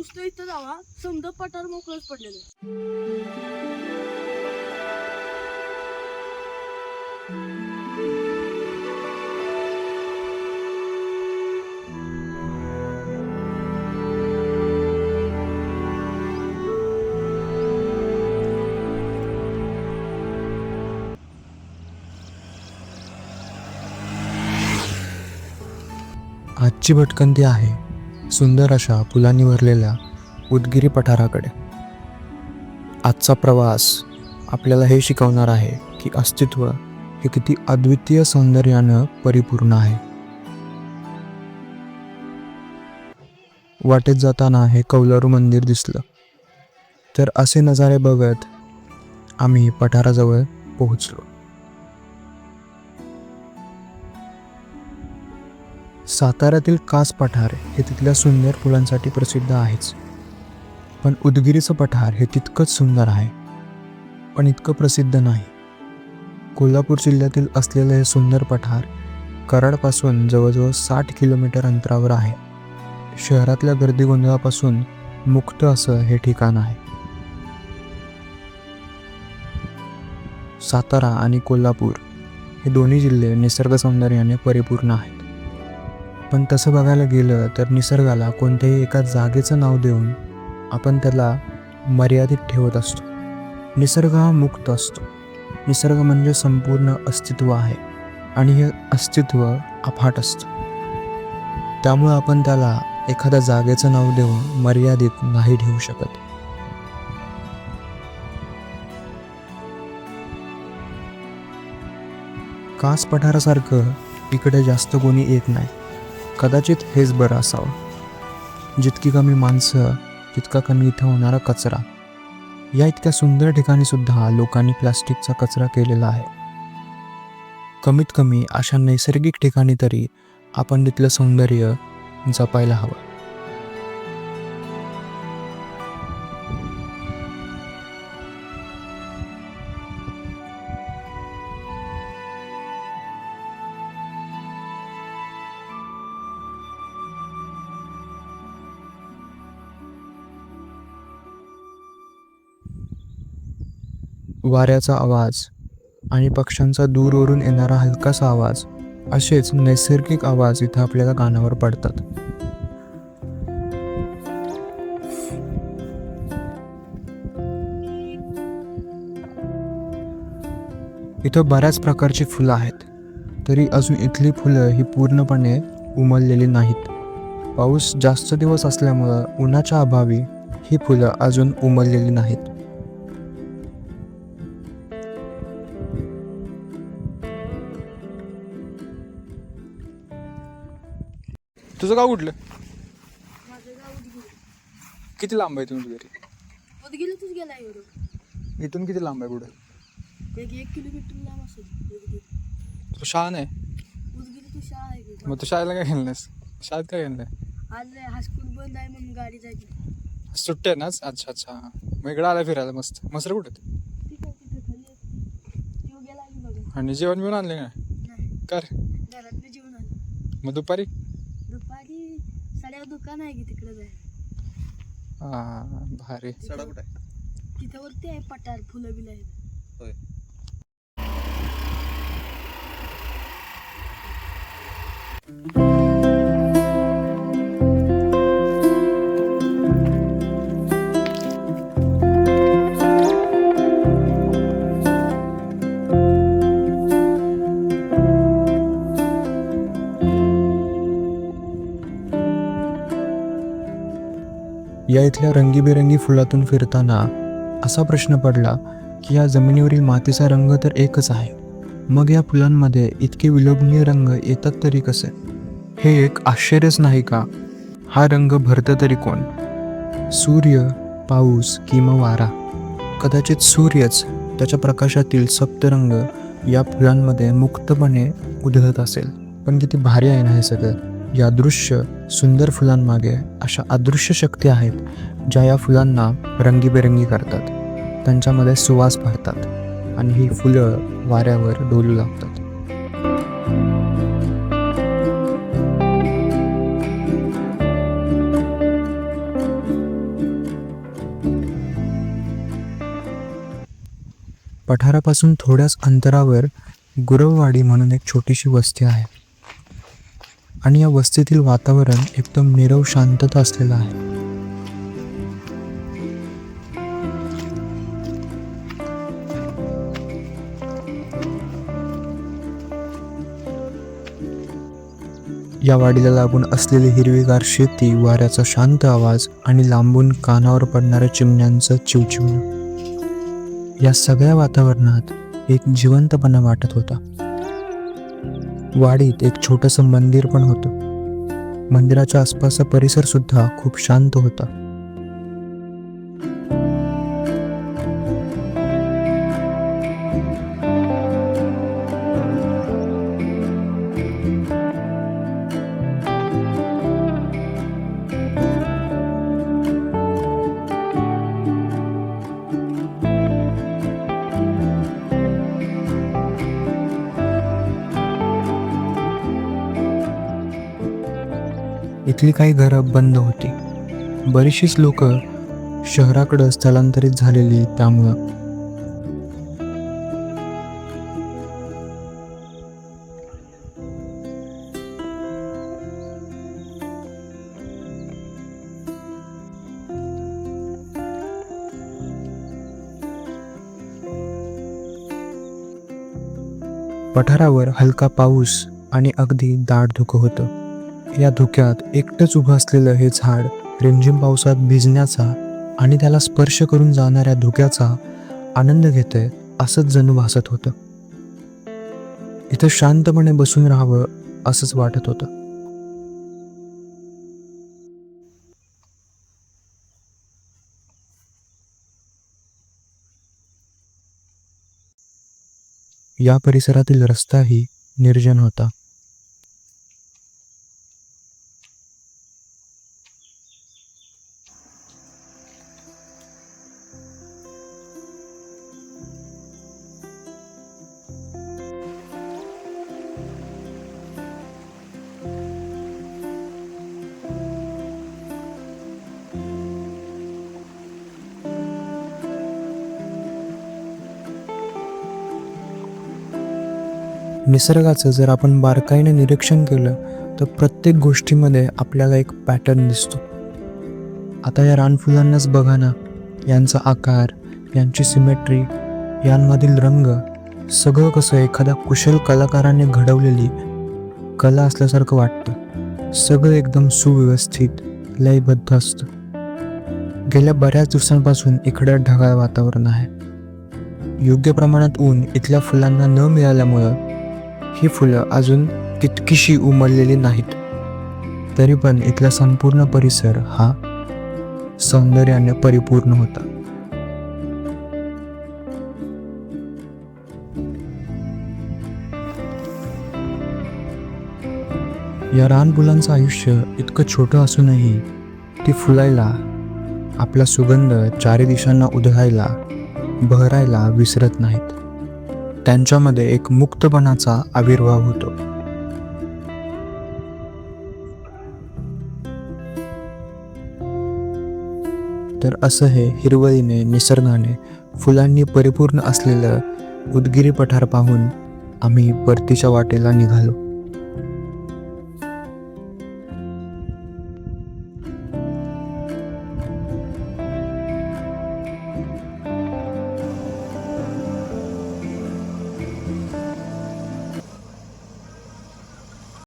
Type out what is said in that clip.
नुसतं इथं जावा समजा पठार मोकळंच पडलेलं आजची भटकंती आहे. सुंदर अशा फुलांनी भरलेल्या उदगिरी पठाराकडे. आजचा प्रवास आपल्याला हे शिकवणार आहे की अस्तित्व हे किती अद्वितीय सौंदर्यानं परिपूर्ण आहे. वाटेत जाताना हे कौलारू मंदिर दिसलं. तर असे नजारे बघत आम्ही पठाराजवळ पोहोचलो. साताऱ्यातील कास पठार हे तिथल्या सुंदर फुलांसाठी प्रसिद्ध आहेच. पण उदगिरीचं पठार हे तितकंच सुंदर आहे. पण इतकं प्रसिद्ध नाही. कोल्हापूर जिल्ह्यातील असलेलं हे सुंदर पठार कराडपासून जवळजवळ साठ किलोमीटर अंतरावर आहे. शहरातल्या गर्दी गोंधळापासून मुक्त असं हे ठिकाण आहे. सातारा आणि कोल्हापूर हे दोन्ही जिल्हे निसर्ग सौंदर्याने परिपूर्ण आहेत. पण तसं बघायला गेलं तर निसर्गाला कोणत्याही एका जागेचं नाव देऊन आपण त्याला मर्यादित ठेवत असतो. निसर्ग हा मुक्त असतो. निसर्ग म्हणजे संपूर्ण अस्तित्व आहे आणि हे अस्तित्व अफाट असतं. त्यामुळं आपण त्याला एखाद्या जागेचं नाव देऊन मर्यादित नाही ठेवू शकत. कास पठारासारखं इकडे जास्त कोणी येत नाही. कदाचित हेच बरं असावं. जितकी कमी माणसं तितका कमी इथं होणारा कचरा. या इतक्या सुंदर ठिकाणी सुद्धा लोकांनी प्लास्टिकचा कचरा केलेला आहे. कमीत कमी अशा नैसर्गिक ठिकाणी तरी आपण तिथलं सौंदर्य जपायला हवं. वाऱ्याचा आवाज आणि पक्ष्यांचा दूरवरून येणारा हलकासा आवाज असेच नैसर्गिक आवाज इथं आपल्याला कानावर पडतात. इथं बऱ्याच प्रकारची फुलं आहेत तरी अजून इथली फुलं ही पूर्णपणे उमललेली नाहीत. पाऊस जास्त दिवस असल्यामुळं उन्हाच्या अभावी ही फुलं अजून उमललेली नाहीत. तुझं गाव कुठलं? किती लांब आहे तुमच्या घरी? उदगीरतच गेला एवढं. इथून किती लांब आहे पुढे एक एक किलोमीटर लांब असेल. उदगीर तू शाळा नाही? शाळा आहे का? मग तू शाळेला काय गेलं नाहीस शाळेत काय गेलं नाही आज हायस्कूल बंद आहे म्हणून गाडी जायची. सुट्टी आहे नाच अच्छा अच्छा. मग इकडं आला फिरायला मस्त. मसर कुठे? ठीक आहे तिथं खाली आहे. तो गेला की बघा. आणि जेवण बिवण आणले का नाही? कर घरातलं जेवण आलं मग दुपारी? साड्या दुकान आहे की तिकडे जाय हा भारी. तिथं वरती आहे पठार फुलं बिलं आहेत. या इथल्या रंगीबेरंगी फुलातून फिरताना असा प्रश्न पडला की या जमिनीवरील मातीचा रंग तर एकच आहे. मग या फुलांमध्ये इतके विलोभनीय रंग येतात तरी कसे? हे एक आश्चर्यच नाही का? हा रंग भरतं तरी कोण? सूर्य पाऊस किंवा वारा. कदाचित सूर्यच त्याच्या प्रकाशातील सप्तरंग या फुलांमध्ये मुक्तपणे उधळत असेल. पण किती भारी आहे ना हे सगळं. या दृश्य सुंदर फुलांमागे अशा अदृश्य शक्ती आहेत ज्या या फुलांना रंगीबेरंगी करतात. त्यांच्यामध्ये सुवास भरतात आणि ही फुलं वाऱ्यावर डोलू लागतात. पठारापासून थोड्याच अंतरावर गुरववाडी म्हणून एक छोटीशी वस्ती आहे. आणि या वस्तीतील वातावरण एकदम निरव शांतता असलेलं आहे. या वाडीला लागून असलेली हिरवीगार शेती वाऱ्याचा शांत आवाज आणि लांबून कानावर पडणाऱ्या चिमण्यांचं चिवचिवणं. या सगळ्या वातावरणात एक जिवंतपणा वाटत होता. वाडीत एक छोटंसं मंदिर पण होतं. मंदिराच्या आसपासचा परिसर सुद्धा खूप शांत होता. इथली काही घरं बंद होती. बरीचशीच लोक शहराकडं स्थलांतरित झालेली त्यामुळं. पठारावर हलका पाऊस आणि अगदी दाट धुकं होतं. या धुक्यात एकटंच उभं असलेलं हे झाड रिमझिम पावसात भिजण्याचा आणि त्याला स्पर्श करून जाणाऱ्या धुक्याचा आनंद घेते असंच जणू भासत होतं. इथं शांतपणे बसून राहावं असंच वाटत होतं. या परिसरातील रस्ताही निर्जन होता. निसर्गाचं जर आपण बारकाईने निरीक्षण केलं तर प्रत्येक गोष्टीमध्ये आपल्याला एक पॅटर्न दिसतो. आता या रानफुलांनाच बघा ना. यांचा आकार यांची सिमेट्री यांमधील रंग सगळं कसं एखाद्या कुशल कलाकाराने घडवलेली कला असल्यासारखं वाटतं. सगळं एकदम सुव्यवस्थित लयबद्ध असतं. गेल्या बऱ्याच दिवसांपासून इकडं ढगाळ वातावरण आहे. योग्य प्रमाणात ऊन इथल्या फुलांना न मिळाल्यामुळं ही फुलं अजून तितकीशी उमललेली नाहीत. तरी पण इथला संपूर्ण परिसर हा सौंदर्याने परिपूर्ण होता. या रानफुलांचं आयुष्य इतकं छोटं असूनही ती फुलायला आपला सुगंध चारी दिशांना उधळायला बहरायला विसरत नाहीत. त्यांच्यामध्ये एक मुक्तपणाचा आविर्भाव होतो. तर असं हे हिरवळीने निसर्गाने फुलांनी परिपूर्ण असलेलं उदगिरी पठार पाहून आम्ही परतीच्या वाटेला निघालो.